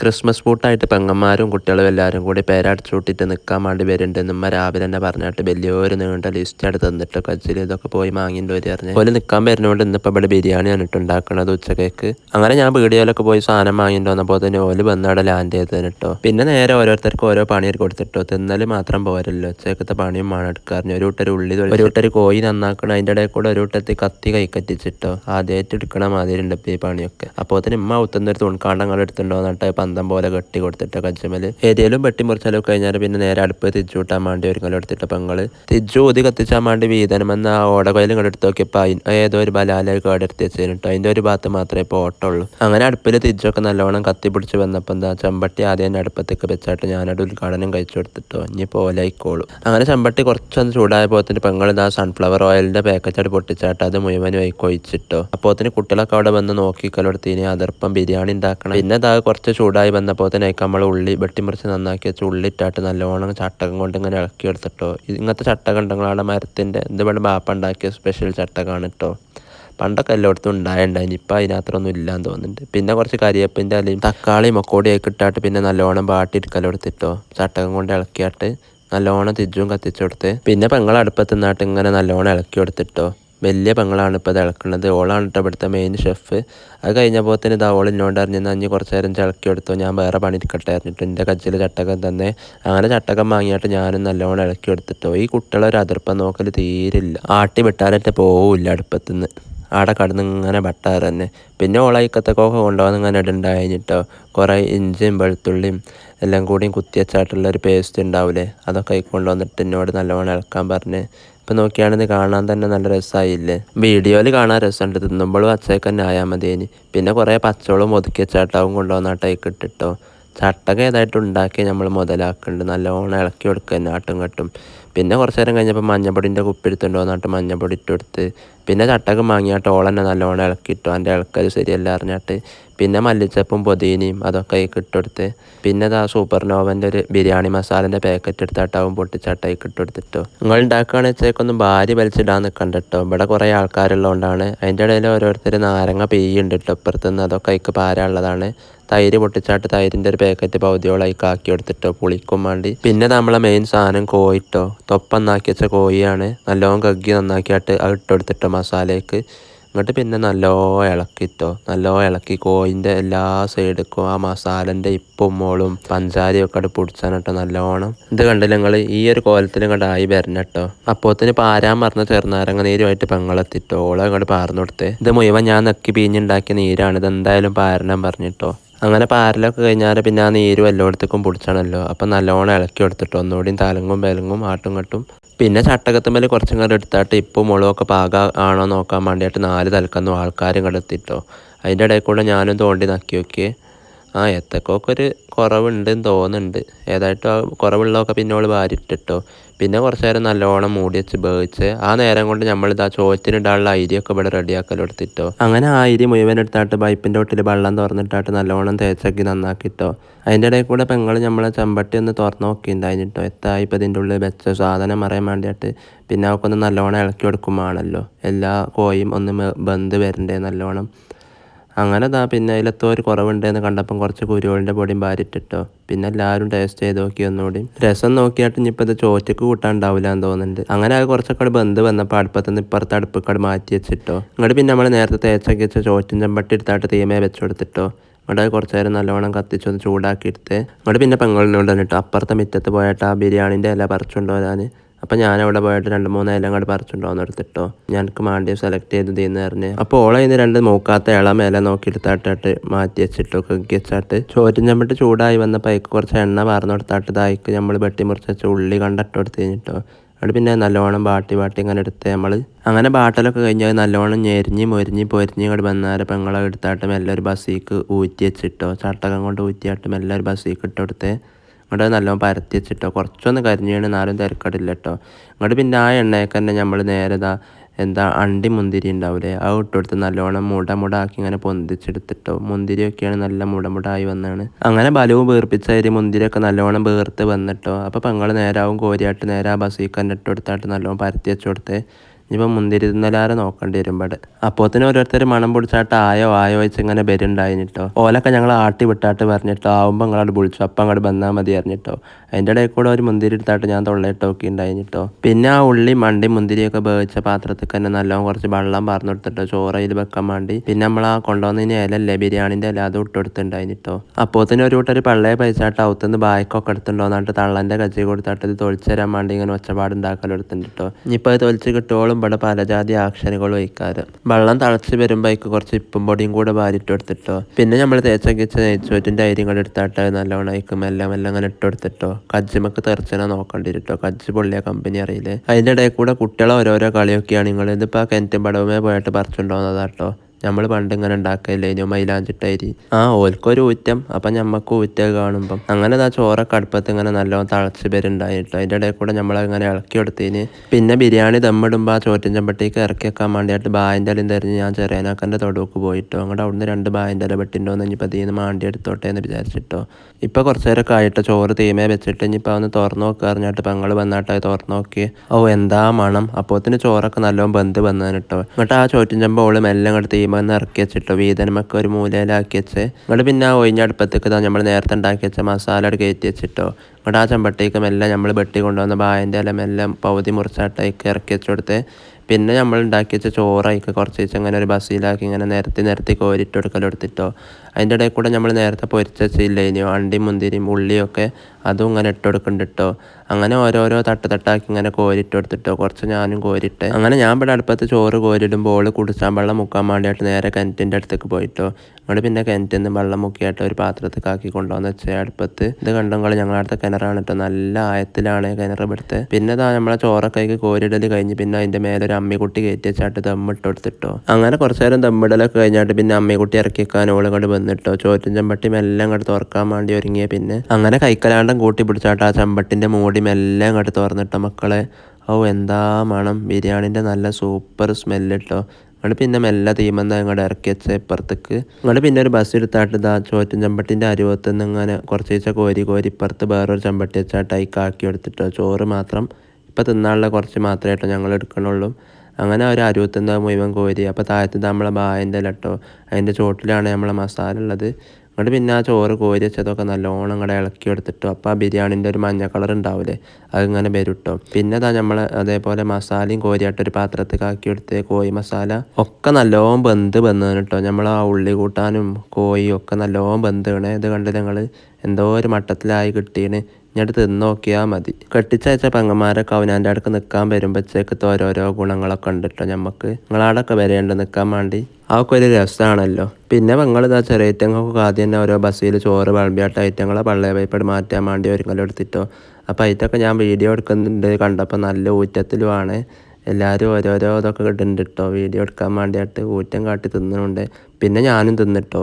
Christmas പൂട്ടായിട്ട് പെങ്ങന്മാരും കുട്ടികളും എല്ലാവരും കൂടി പേരടിച്ചുവിട്ടിട്ട് നിൽക്കാൻ വേണ്ടി വരുന്നുണ്ട്. ഉമ്മ രാവിലെ തന്നെ പറഞ്ഞിട്ട് വലിയൊരു നീണ്ട ലിസ്റ്റ് ആയിട്ട് തന്നിട്ട് കച്ചിൽ ഇതൊക്കെ പോയി വാങ്ങിന്റെ ഒരു അറിഞ്ഞു. പോലെ നിൽക്കാൻ വരുന്നതുകൊണ്ട് ഇന്നിപ്പോൾ ഇവിടെ ബിരിയാണിയാണ് ഇട്ട് ഉണ്ടാക്കുന്നത് ഉച്ചക്കേക്ക്. അങ്ങനെ ഞാൻ വീഡിയോയിലൊക്കെ പോയി സാധനം വാങ്ങിയിട്ട് വന്നപ്പോൾ തന്നെ ഓൽ വന്നവിടെ ലാൻഡ് ചെയ്ത് കേട്ടോ പിന്നെ നേരെ ഓരോരുത്തർക്ക് ഓരോ പണി കൊടുത്തിട്ടോ. തിന്നൽ മാത്രം പോരല്ലോ. ഉച്ചക്കത്തെ പണിയും വേണം എടുക്കാറിഞ്ഞ് ഒരു കൂട്ടർ ഉള്ളി ഒരു കൂട്ടർ കോഴി നന്നാക്കണം. അതിന്റെ ഇടയിൽ കൂടെ ഒരു കൂട്ടത്തിൽ കത്തി കൈക്കറ്റിച്ചിട്ടോ ആദ്യമായിട്ട് എടുക്കണ മാതിരി ഉണ്ട് ഈ പണിയൊക്കെ. അപ്പോൾ തന്നെ ഉമ്മ ഔത്തുന്ന ഒരു തുണിക്കാണ്ടങ്ങൾ എടുത്തിട്ടുണ്ടോ എന്നിട്ട് പന്തം പോലെ കെട്ടി കൊടുത്തിട്ട് കജ്ജുമൽ ഏതെങ്കിലും വെട്ടി മുറിച്ചാലും കഴിഞ്ഞാൽ പിന്നെ നേരെ അടുപ്പ് തിരിച്ചു കൂട്ടാൻ വേണ്ടി ഒരുങ്ങലും എടുത്തിട്ട് പെങ്ങൾ തിരിച്ചു ഊതി കത്തിച്ചാൻ വേണ്ടി വീതനമെന്ന് ആ ഓടകോയിലും എടുത്ത് നോക്കിയപ്പോൾ അതിന് ഏതോ ഒരു ബലാലയ കേടെടുത്ത് വെച്ചതിന് കേട്ടോ അതിന്റെ ഒരു ഭാഗത്ത് മാത്രമേ ഇപ്പോൾ ഓട്ടമുള്ളൂ അങ്ങനെ അടുപ്പിൽ തിരിച്ചൊക്കെ നല്ലോണം കത്തി പിടിച്ച് വന്നപ്പോൾ എന്താ ചെമ്പട്ടി ആദ്യം എന്റെ അടുപ്പത്തേക്ക് വെച്ചായിട്ട് ഞാനവിടെ ഉദ്ഘാടനം കഴിച്ചു കൊടുത്തിട്ടോ ഇനി പോലായിക്കോളൂ അങ്ങനെ ചെമ്പട്ടി കുറച്ചൊന്ന് ചൂടായ പെങ്ങൾ ഇതാ സൺഫ്ലവർ ഓയിലിന്റെ പാക്കറ്റായിട്ട് പൊട്ടിച്ചാട്ട് അത് മുഴുവൻ വൈ കൊഴിച്ചിട്ടോ അപ്പോൾ തന്നെ കുട്ടികളൊക്കെ അവിടെ വന്ന് നോക്കിക്കലോടത്തിന് അതിർപ്പം ബിരിയാണി ഉണ്ടാക്കണം. പിന്നെ ഇതാ കുറച്ച് ചൂടായി വന്നപ്പോൾ തന്നെ നമ്മൾ ഉള്ളി വെട്ടിമുറിച്ച് നന്നാക്കി വെച്ച് ഉള്ളി ഇട്ടാട്ട് നല്ലോണം ചട്ടകം കൊണ്ട് ഇങ്ങനെ ഇളക്കി എടുത്തിട്ടോ. ഇങ്ങനത്തെ ചട്ടകം ഉണ്ടെങ്കിലാണ് മരത്തിന്റെ ഇത് ഇവിടെ ബാപ്പ ഉണ്ടാക്കിയ സ്പെഷ്യൽ ചട്ടകമാണ് കേട്ടോ പണ്ടൊക്കെ എല്ലായിടത്തും ഉണ്ടായിട്ടുണ്ടായി ഇപ്പം അതിനകത്തൊന്നും ഇല്ലാന്ന് തോന്നുന്നുണ്ട്. പിന്നെ കുറച്ച് കരിയപ്പിന്റെ അലയും തക്കാളിയും മക്കോടിയൊക്കെ ഇട്ടാട്ട് പിന്നെ നല്ലോണം ബാട്ടിരിക്കലെടുത്തിട്ടോ ചട്ടകം കൊണ്ട് ഇളക്കിയിട്ട് നല്ലോണം തിജും കത്തിച്ചു കൊടുത്ത്. പിന്നെ പെങ്ങളടുപ്പത്ത് നിന്നാട്ട് ഇങ്ങനെ നല്ലോണം ഇളക്കി കൊടുത്തിട്ടോ. വലിയ പെങ്ങളാണ് ഇപ്പോൾ തിളക്കുന്നത് ഓളാണ് കേട്ടോ ഇവിടുത്തെ മെയിൻ ഷെഫ് അത് കഴിഞ്ഞപ്പോൾ തന്നെ ഇത് ഓൾ എന്നോട് അറിഞ്ഞെന്ന് അഞ്ഞ് കുറച്ച് നേരം ചിളക്കി എടുത്തു ഞാൻ വേറെ പണി എടുക്കട്ടെ അറിഞ്ഞിട്ട് എന്റെ കജ്ജിൽ ചട്ടകം തന്നെ. അങ്ങനെ ചട്ടകം വാങ്ങിയിട്ട് ഞാനും നല്ലോണം ഇളക്കി എടുത്തിട്ടോ ഈ കുട്ടികളെ ഒരു അതിർപ്പം നോക്കൽ തീരില്ല. ആട്ടി വിട്ടാലൊക്കെ പോവില്ല അടുപ്പത്തുനിന്ന് ആടെ കടന്ന് ഇങ്ങനെ ബട്ടാറ് തന്നെ. പിന്നെ ഓളായിക്കത്തൊക്കെ കൊണ്ടുപോകാൻ ഇങ്ങനെ ഇടുണ്ടായിട്ടോ കുറേ ഇഞ്ചിയും വെളുത്തുള്ളിയും എല്ലാം കൂടിയും കുത്തിയച്ചായിട്ടുള്ള ഒരു പേസ്റ്റ് ഉണ്ടാവില്ലേ അതൊക്കെ കൊണ്ടുവന്നിട്ട് എന്നോട് നല്ലോണം ഇളക്കാൻ പറഞ്ഞ്. ഇപ്പം നോക്കിയാണെങ്കിൽ കാണാൻ തന്നെ നല്ല രസമായില്ലേ വീഡിയോയിൽ കാണാൻ രസമുണ്ട്. തിന്നുമ്പോഴും അച്ചയൊക്കെ തന്നെ ആയാൽ മതി പിന്നെ കുറേ പച്ചവളും ഒതുക്കിയ ചേട്ടാവും കൊണ്ടുവന്നിട്ടേക്ക് ഇട്ടിട്ടോ. ചട്ടക ഏതായിട്ട് ഉണ്ടാക്കി നമ്മൾ മുതലാക്കുന്നുണ്ട് നല്ലോണം ഇളക്കി കൊടുക്കുക തന്നെ ആട്ടും കട്ടും. പിന്നെ കുറച്ച് നേരം കഴിഞ്ഞപ്പോൾ മഞ്ഞപ്പൊടിന്റെ കുപ്പി എടുത്തുകൊണ്ട് വന്നിട്ട് മഞ്ഞപ്പൊടി ഇട്ട് കൊടുത്ത് പിന്നെ ചട്ടകം വാങ്ങിയാട്ട് ഓളെന്നെ നല്ലോണം ഇളക്കിയിട്ടു. എന്റെ ഇളക്കൽ ശരിയല്ല അറിഞ്ഞിട്ട് പിന്നെ മല്ലിച്ചപ്പും പൊതിനയും അതൊക്കെ ഈ ഇട്ടുകൊടുത്ത് പിന്നെ ഇതാ സൂപ്പർ നോവന്റെ ഒരു ബിരിയാണി മസാലന്റെ പാക്കറ്റ് എടുത്തിട്ടാവും പൊട്ടിച്ചാട്ടേക്ക് ഇട്ടുകൊടുത്തിട്ടോ നിങ്ങൾ ഉണ്ടാക്കുകയാണെന്ന് വെച്ചേക്കൊന്നും ഭാര്യ വലിച്ചിടാൻ നിൽക്കണ്ട കേട്ടോ. ഇവിടെ കുറേ ആൾക്കാരുള്ളതുകൊണ്ടാണ്. അതിന്റെ ഇടയിൽ ഓരോരുത്തർ നാരങ്ങ പെയ്യുണ്ട് കേട്ടോ. ഇപ്പുറത്തുനിന്ന് അതൊക്കെ അതിക്ക് പാരാനുള്ളതാണ്. തൈര് പൊട്ടിച്ചാട്ട് തൈരിന്റെ ഒരു പാക്കറ്റ് പകുതിയോളായി കാക്കി എടുത്തിട്ടോ പുളിക്കും വേണ്ടി. പിന്നെ നമ്മളെ മെയിൻ സാധനം കോയിട്ടോ. തൊപ്പന്നാക്കി വെച്ച കോഴിയാണ് നല്ലോണം കഗ്ഗി നന്നാക്കിയിട്ട് അത് ഇട്ടെടുത്തിട്ടോ മസാലയ്ക്ക്. എന്നിട്ട് പിന്നെ നല്ലോ ഇളക്കിട്ടോ. നല്ലോ ഇളക്കി കോയിന്റെ എല്ലാ സൈഡിക്കും ആ മസാലന്റെ ഇപ്പും മോളും പഞ്ചാരയും ഒക്കെ അവിടെ പൊടിച്ചാനട്ടോ നല്ലോണം. ഇത് കണ്ടില്ല നിങ്ങൾ ഈ ഒരു കോലത്തിൽ ഇങ്ങോട്ട് ആയി വരണം കേട്ടോ. അപ്പോത്തിന് പാരാൻ പറഞ്ഞ ചെറുനാരങ്ങ നീരുമായിട്ട് പെങ്ങളെത്തിട്ടോ ഓളെ അങ്ങോട്ട് പാർന്നു കൊടുത്തേ. ഇത് മുഴുവൻ ഞാൻ നക്കി പിഴിഞ്ഞുണ്ടാക്കിയ നീരാണ്. ഇത് എന്തായാലും പാരണം പറഞ്ഞിട്ടോ. അങ്ങനെ പാരലൊക്കെ കഴിഞ്ഞാൽ പിന്നെ ആ നീരും എല്ലായിടത്തേക്കും പൊടിച്ചാണല്ലോ. അപ്പം നല്ലോണം ഇളക്കി എടുത്തിട്ട് ഒന്നുകൂടിയും തലങ്ങും വിലങ്ങും ആട്ടും കെട്ടും പിന്നെ ചട്ടകത്തുമ്മൽ കുറച്ചും കൂടെ എടുത്താട്ട് ഇപ്പോൾ മുളകൊക്കെ പാക ആണോ നോക്കാൻ വേണ്ടിയിട്ട് നാല് തലക്കന്നു ആൾക്കാരും കൂടെ അതിന്റെ ഇടയിൽ കൂടെ ഞാനും തോണ്ടി നക്കി നോക്കിയേ ആ എത്തക്കൊക്കെ ഒരു കുറവുണ്ടെന്ന് തോന്നുന്നുണ്ട്. ഏതായിട്ടും ആ കുറവുള്ളതൊക്കെ പിന്നെ ഓൾ വാരിട്ടിട്ടോ. പിന്നെ കുറച്ച് നേരം നല്ലോണം മൂടി വെച്ച് വേവിച്ച് ആ നേരം കൊണ്ട് നമ്മൾ ഇതാ ചോറ്റിനിടാനുള്ള അരിയൊക്കെ ഇവിടെ റെഡിയാക്കലെടുത്തിട്ടോ. അങ്ങനെ ആ അരി മുഴുവൻ എടുത്താട്ട് പൈപ്പിന്റെ ഒട്ടിൽ വെള്ളം തുറന്നിട്ടാട്ട് നല്ലോണം തേച്ചാക്കി നന്നാക്കിട്ടോ. അതിന്റെ ഇടയിൽ കൂടെ പെങ്ങൾ നമ്മളെ ചെമ്പട്ടി ഒന്ന് തുറന്ന് നോക്കിയിട്ടുണ്ടായിട്ടോ എത്തായി ഇപ്പം ഇതിന്റെ ഉള്ളിൽ വെച്ച സാധനം അറിയാൻ വേണ്ടിയിട്ട്. പിന്നെ അവൾക്കൊന്ന് നല്ലോണം ഇളക്കി കൊടുക്കുമ്പോഴാണല്ലോ എല്ലാ കോയും ഒന്ന് ബന്ധ് വരണ്ടേ നല്ലോണം. അങ്ങനെ ദാ പിന്നെ അതിലെത്തോ ഒരു കുറവുണ്ടെന്ന് കണ്ടപ്പം കുറച്ച് കുരുവോളിന്റെ പൊടിയും ഭാരിട്ടിട്ടോ പിന്നെ എല്ലാവരും ടേസ്റ്റ് ചെയ്ത് നോക്കി ഒന്നുകൂടി. രസം നോക്കിയിട്ട് ഇനിയിപ്പോൾ ഇത് ചോറ്റക്ക് കൂട്ടാണ്ടാവില്ല എന്ന് തോന്നുന്നുണ്ട്. അങ്ങനെ അത് കുറച്ചൊക്കെ ബന്ധ് വന്നപ്പോൾ അടുപ്പത്ത് നിന്ന് ഇപ്പുറത്തെ മാറ്റി വെച്ചിട്ടോ. ഇങ്ങോട്ട് പിന്നെ നമ്മൾ നേരത്തെ തേച്ചൊക്കെ വെച്ച ചോറ്റും ചെമ്പട്ടി എടുത്തായിട്ട് തീമേ വെച്ച് കൊടുത്തിട്ടോ. ഇവിടെ കുറച്ച് നേരം നല്ലോണം കത്തിച്ചൊന്ന് ചൂടാക്കിയിട്ട് അവിടെ പിന്നെ പെങ്ങളിനോട് കേട്ടോ അപ്പുറത്തെ മുറ്റത്ത് പോയിട്ട് ആ ബിരിയാണിന്റെ ഇല പറിച്ചുകൊണ്ട് വരാൻ അപ്പം ഞാൻ അവിടെ പോയിട്ട് രണ്ട് മൂന്ന് ഇല പറിച്ചിട്ടുണ്ടോ പറിച്ചുണ്ടോന്ന് എടുത്തിട്ടോ. ഞങ്ങൾക്ക് മാണ്ടി സെലക്ട് ചെയ്ത് തീന്ന് പറഞ്ഞ്. അപ്പോൾ ഓളെ ഇന്ന് രണ്ട് മൂക്കാത്ത ഇള മേല നോക്കി എടുത്താട്ടിട്ട് മാറ്റി വെച്ചിട്ടോ കുക്കി വെച്ചാട്ട്. ചോറ്റും ചമ്മിട്ട് ചൂടായി വന്നപ്പോൾ അതിക്ക് കുറച്ച് എണ്ണ പറഞ്ഞു കൊടുത്താട്ട് ഇതായിക്ക് നമ്മൾ വെട്ടി മുറിച്ച് വെച്ച് ഉള്ളി കണ്ടിട്ട് എടുത്ത് കഴിഞ്ഞിട്ടോ. അവിടെ പിന്നെ നല്ലോണം ബാട്ടി ബാട്ടി ഇങ്ങനെ എടുത്ത് നമ്മൾ അങ്ങനെ ബാട്ടലൊക്കെ കഴിഞ്ഞാൽ നല്ലോണം ഞെരിഞ്ഞ് മൊരിഞ്ഞ് പൊരിഞ്ഞ് ഇങ്ങോട്ട് വന്നാരെ പെങ്ങളെ എടുത്താട്ട് മെല്ലെ ഒരു ബസ്സിക്ക് ഊറ്റി വെച്ചിട്ടോ. ചട്ടകം കൊണ്ട് ഊറ്റിയാട്ട് മെല്ലെ ഒരു ബസ്സിക്ക് ഇട്ട് കൊടുത്ത് ഇങ്ങോട്ട് നല്ലോണം പരത്തി വെച്ചിട്ടോ. കുറച്ചൊന്ന് കരിഞ്ഞാണ് നാലും തിരക്കടില്ല കേട്ടോ ഇങ്ങോട്ട് പിന്നെ ആ എണ്ണയൊക്കെ തന്നെ നമ്മൾ നേരെ ഇതാ എന്താ അണ്ടി മുന്തിരി ഉണ്ടാവില്ലേ ആ ഇട്ടെടുത്ത് നല്ലോണം മുട മുട ഇങ്ങനെ പൊന്തിച്ചെടുത്തിട്ടോ. മുന്തിരിയൊക്കെയാണ് നല്ല മുടമുടായി വന്നാണ്. അങ്ങനെ ബലവും വേർപ്പിച്ച അരി മുന്തിരിയൊക്കെ നല്ലോണം വേർത്ത് വന്നിട്ടോ. അപ്പോൾ പെങ്ങൾ നേരാവും കോരിയാട്ട് നേരെ ആ കണ്ടിട്ട് ഇട്ട് കൊടുത്താട്ട് നല്ലോണം പരത്തി വെച്ചു കൊടുത്ത്. ഇനിയിപ്പോൾ മുന്തിരി തിന്നലാരെ നോക്കേണ്ടി വരും അപ്പോൾ അപ്പോത്തിന് ഓരോരുത്തർ മണം പൊടിച്ചാട്ട് ആയോ ആയോ വെച്ച് ഇങ്ങനെ വരുന്നുണ്ടായിട്ടോ ഓലൊക്കെ ഞങ്ങൾ ആട്ടി വിട്ടാട്ട് പറഞ്ഞിട്ടോ. ആവുമ്പോൾ നിങ്ങളോട് വിളിച്ചു അപ്പം അങ്ങോട്ട് വന്നാൽ മതി അറിഞ്ഞിട്ടോ അതിന്റെ ഇടയിൽ കൂടെ ഒരു മുന്തിരി എടുത്തായിട്ട് ഞാൻ തൊള്ളയിട്ട് ഒക്കെ ഉണ്ടായിട്ടോ പിന്നെ ആ ഉള്ളി മണ്ടി മുന്തിരിയൊക്കെ വേവിച്ച പാത്രത്തിൽ തന്നെ നല്ലോണം കുറച്ച് വെള്ളം പറഞ്ഞു കൊടുത്തിട്ടോ ചോറയിൽ വെക്കാൻ വേണ്ടി. പിന്നെ നമ്മൾ ആ കൊണ്ടുവന്നതിന് ഇലല്ലേ ബിരിയാണിന്റെ ഇല അത് ഇട്ടുകൊടുത്തിട്ടുണ്ടായിരുന്നിട്ടോ അപ്പോൾ തന്നെ ഒരു കൂട്ടർ പള്ളയെ പൈസയായിട്ട് ഔത്തുനിന്ന് ബായ്ക്കൊക്കെ എടുത്തിട്ടുണ്ടോന്നിട്ട് തള്ളന്റെ കച്ചി കൊടുത്തിട്ട് ഇത് തൊളിച്ചു തരാൻ വേണ്ടി ഇങ്ങനെ ഒച്ചപ്പാട് ഉണ്ടാക്കലെടുത്തിട്ടുണ്ട് കേട്ടോ ഇനിയിപ്പോൾ അത് തൊളിച്ച് കിട്ടുവോളും ഇവിടെ പലജാതി ആക്ഷനുകൾ വയ്ക്കാറ് വെള്ളം തിളച്ച് വരുമ്പോഴേക്ക് കുറച്ച് ഇപ്പും പൊടിയും കൂടെ വാരിട്ട് കൊടുത്തിട്ടോ. പിന്നെ നമ്മൾ തേച്ചൊക്കെ വെച്ച നെയ്ച്ചോറ്റിന്റെ അരിയും കൂടെ എടുത്തിട്ട് നല്ലോണം എല്ലാം എല്ലാം അങ്ങനെ ഇട്ട് എടുത്തിട്ടോ കജ്ജിമക്ക് തെറിച്ചനെ നോക്കണ്ടിട്ടോ കജ്ജ് പൊള്ളിയ കമ്പനി അറിയില്ലേ? അതിന്റെ ഇടയിൽ കൂടെ കുട്ടികളെ ഓരോരോ കളിയൊക്കെയാണ് നിങ്ങൾ ഇതിപ്പോൾ ആ കിണറ്റും പടവുമേ പോയിട്ട് പറിച്ചുകൊണ്ടുവന്നതാട്ടോ നമ്മൾ പണ്ട് ഇങ്ങനെ ഉണ്ടാക്കയില്ലേ ഇനി മൈലാഞ്ചിട്ടരി. ആ ഓൽക്കൊരു ഊറ്റം. അപ്പം ഞമ്മക്ക് ഊറ്റ കാണുമ്പം അങ്ങനെ ആ ചോറൊക്കെ അടുപ്പത്ത് ഇങ്ങനെ നല്ലോണം തളച്ച് പേരുണ്ടായിട്ടോ അതിന്റെ ഇടയിൽ കൂടെ നമ്മളങ്ങനെ ഇളക്കി കൊടുത്തതിന് പിന്നെ ബിരിയാണി ദമ്മിടുമ്പോൾ ആ ചോറ്റും ചെമ്പട്ടിക്ക് ഇറക്കി വെക്കാൻ വേണ്ടിയിട്ട് ബായിന്റെ ഇലയും തെരഞ്ഞ് ഞാൻ ചെറിയനാക്കന്റെ തൊടുക്ക് പോയിട്ടോ. അങ്ങോട്ട് അവിടുന്ന് രണ്ട് ബായിന്റെ ഇല പെട്ടിണ്ടോ എന്ന് ഇനിയിപ്പോൾ തീന്ന് മാണ്ടി എടുത്തോട്ടെ എന്ന് വിചാരിച്ചിട്ടോ. ഇപ്പോൾ കുറച്ച് നേരമൊക്കെ ആയിട്ട്. ചോറ് തീമേ വെച്ചിട്ട് ഇനിയിപ്പോൾ ഒന്ന് തുറന്നു നോക്കുക അറിഞ്ഞിട്ട് പെങ്ങൾ വന്നാട്ടായി തുറന്നു നോക്കി. ഓ എന്താ മണം. അപ്പോത്തിന് ചോറൊക്കെ നല്ലോണം ബന്ധ് വന്നതിന് കേട്ടോ എന്നിട്ട് ആ ചോറ്റും ചമ്പ ഓൾ മെല്ലെ അങ്ങോട്ട് തീമെന്ന് ഇറക്കി വെച്ചിട്ടോ വീതനമൊക്കെ ഒരു മൂലയിലാക്കി വെച്ച് ഇങ്ങോട്ട് പിന്നെ ആ ഒഴിഞ്ഞ അടുപ്പത്തേക്ക് നമ്മൾ നേരത്തെ ഉണ്ടാക്കി വെച്ച മസാല അവിടെ കയറ്റി വെച്ചിട്ടോ ഇങ്ങോട്ട് ആ ചെമ്പട്ടേക്കും എല്ലാം നമ്മൾ വെട്ടി കൊണ്ടുവന്ന ബായന്റെ എല്ലാം എല്ലാം പകുതി മുറിച്ചാട്ടേക്ക് ഇറക്കി വെച്ച് കൊടുത്ത് പിന്നെ നമ്മൾ ഉണ്ടാക്കി വെച്ച ചോറായിക്ക് കുറച്ച് വെച്ച് അങ്ങനെ ഒരു ബസ്സിലാക്കി ഇങ്ങനെ നിരത്തി നിരത്തി കോരിട്ട് കൊടുക്കലെടുത്തിട്ടോ അതിന്റെ ഇടയിൽ കൂടെ നമ്മൾ നേരത്തെ പൊരിച്ച ഇനിയോ അണ്ടിയും മുന്തിരിയും ഉള്ളിയൊക്കെ അതും ഇങ്ങനെ ഇട്ട് അങ്ങനെ ഓരോരോ തട്ട് തട്ടാക്കി ഇങ്ങനെ കോരിട്ട് കൊടുത്തിട്ടോ. കുറച്ച് ഞാനും കോരിട്ട് അങ്ങനെ ഞാൻ ഇവിടെ അടുപ്പത്ത് ചോറ് കോരിടുമ്പോൾ ഓൾ കുടിച്ചാൻ വെള്ളം മുക്കാൻ വേണ്ടിയിട്ട് നേരെ കിണറ്റിന്റെ അടുത്തേക്ക് പോയിട്ടോ. അങ്ങോട്ട് പിന്നെ കിണറ്റിൽ നിന്ന് വെള്ളം മുക്കിയിട്ട് ഒരു പാത്രത്തേക്ക് ആക്കി കൊണ്ടുവന്ന് വെച്ചാൽ അടുപ്പത്ത്. ഇത് കണ്ടെങ്കിൽ ഞങ്ങളടുത്ത കിണറാണ് കേട്ടോ നല്ല ആയത്തിലാണ് കിണർ ഇവിടുത്തെ. പിന്നെ ഇതാ നമ്മളെ ചോറക്കൈക്ക് കോരിടൽ കഴിഞ്ഞ് പിന്നെ അതിന്റെ മേലെ ഒരു അമ്മിക്കുട്ടി കയറ്റി വെച്ചാട്ട് ദമ്മിട്ട് കൊടുത്തിട്ടോ. അങ്ങനെ കുറച്ച് നേരം ദമ്മിടലൊക്കെ കഴിഞ്ഞാട്ട് പിന്നെ അമ്മിക്കുട്ടി ഇറക്കി വെക്കാൻ ഓൾ ഇങ്ങോട്ട് വന്നിട്ടോ. ചോറ്റും ചെമ്പട്ടി മെല്ലെ അങ്ങോട്ട് തുറക്കാൻ വേണ്ടി ഒരുങ്ങിയ പിന്നെ. അങ്ങനെ കൈക്കലാണ്ടം കൂട്ടി പിടിച്ചാട്ടാ ആ ചെമ്പട്ടിന്റെ മൂടി മെല്ലെ അങ്ങോട്ട് തുറന്നിട്ടോ മക്കളെ. ഓ എന്താ മണം. ബിരിയാണിന്റെ നല്ല സൂപ്പർ സ്മെല്ല് കേട്ടോ പിന്നെ മെല്ലെ തീമെന്ന് അങ്ങോട്ട് ഇറക്കി വെച്ച ഇപ്പുറത്തേക്ക്. അങ്ങോട്ട് പിന്നെ ഒരു ബസ് എടുത്താട്ട് ഇതാ ചോറ്റും ചെമ്പട്ടിന്റെ അരുവത്ത് നിന്ന് ഇങ്ങനെ കുറച്ച് ദിവസം കോരി കോരി ഇപ്പുറത്ത് വേറൊരു ചെമ്പട്ടി വെച്ചാട്ട് കാക്കി എടുത്തിട്ടോ. ചോറ് മാത്രം. ഇപ്പം തിന്നാനുള്ള കുറച്ച് മാത്രമേ കേട്ടോ ഞങ്ങൾ എടുക്കണുള്ളൂ. അങ്ങനെ ഒരു അരുവത്തൊന്ന് മുഴുവൻ കോരി. അപ്പോൾ താഴത്ത് നമ്മളെ ബായന്റെ ലട്ടോ അതിന്റെ ചോട്ടിലാണ് നമ്മളെ മസാല ഉള്ളത്. എന്നിട്ട് പിന്നെ ആ ചോറ് കോരി വെച്ചതൊക്കെ നല്ലോണം ഇങ്ങടെ ഇളക്കി എടുത്തിട്ടോ. അപ്പോൾ ആ ബിരിയാണിന്റെ ഒരു മഞ്ഞ കളർ ഉണ്ടാവില്ലേ അതിങ്ങനെ വരും പിന്നെ അതാ നമ്മൾ അതേപോലെ മസാലയും കോരിയായിട്ട് ഒരു പാത്രത്തിൽ ആക്കി എടുത്ത് കോഴി മസാല ഒക്കെ നല്ലോണം ബന്ധ് ബന്ധമാണ് കേട്ടോ നമ്മൾ ആ ഉള്ളി കൂട്ടാനും കോഴിയും ഒക്കെ നല്ലോണം ബന്ധമാണ് ഇത് കണ്ട് ഞങ്ങൾ എന്തോ ഒരു മട്ടത്തിലായി കിട്ടീന് ഇങ്ങോട്ട് തിന്ന് നോക്കിയാൽ മതി. കെട്ടിച്ചയച്ച പെങ്ങന്മാരൊക്കെ അവനാന്റെ അടുക്ക് നിൽക്കാൻ വരുമ്പോഴത്തേക്കത്തെ ഓരോരോ ഗുണങ്ങളൊക്കെ ഉണ്ട് കേട്ടോ നമുക്ക് നിങ്ങളാടൊക്കെ വരേണ്ട നിൽക്കാൻ വേണ്ടി. അതൊക്കെ ഒരു രസമാണല്ലോ പിന്നെ പെങ്ങൾ ഇതാ ചെറിയ ഐറ്റങ്ങൾക്ക് ആദ്യം തന്നെ ഓരോ ബസ്സിൽ ചോറ് വിളമ്പിയാട്ട ഐറ്റങ്ങളെ പള്ളയ പൈപ്പട് മാറ്റാൻ വേണ്ടി ഒരുങ്ങലും എടുത്തിട്ടോ. അപ്പോൾ അതിറ്റൊക്കെ ഞാൻ വീഡിയോ എടുക്കുന്നുണ്ട്. കണ്ടപ്പോൾ നല്ല ഊറ്റത്തിലുമാണ്. എല്ലാവരും ഓരോരോ ഇതൊക്കെ ഇടുന്നുണ്ട് കേട്ടോ വീഡിയോ എടുക്കാൻ വേണ്ടിയിട്ട് ഊറ്റം കാട്ടി തിന്നുന്നുണ്ട്. പിന്നെ ഞാനും തിന്നിട്ടോ.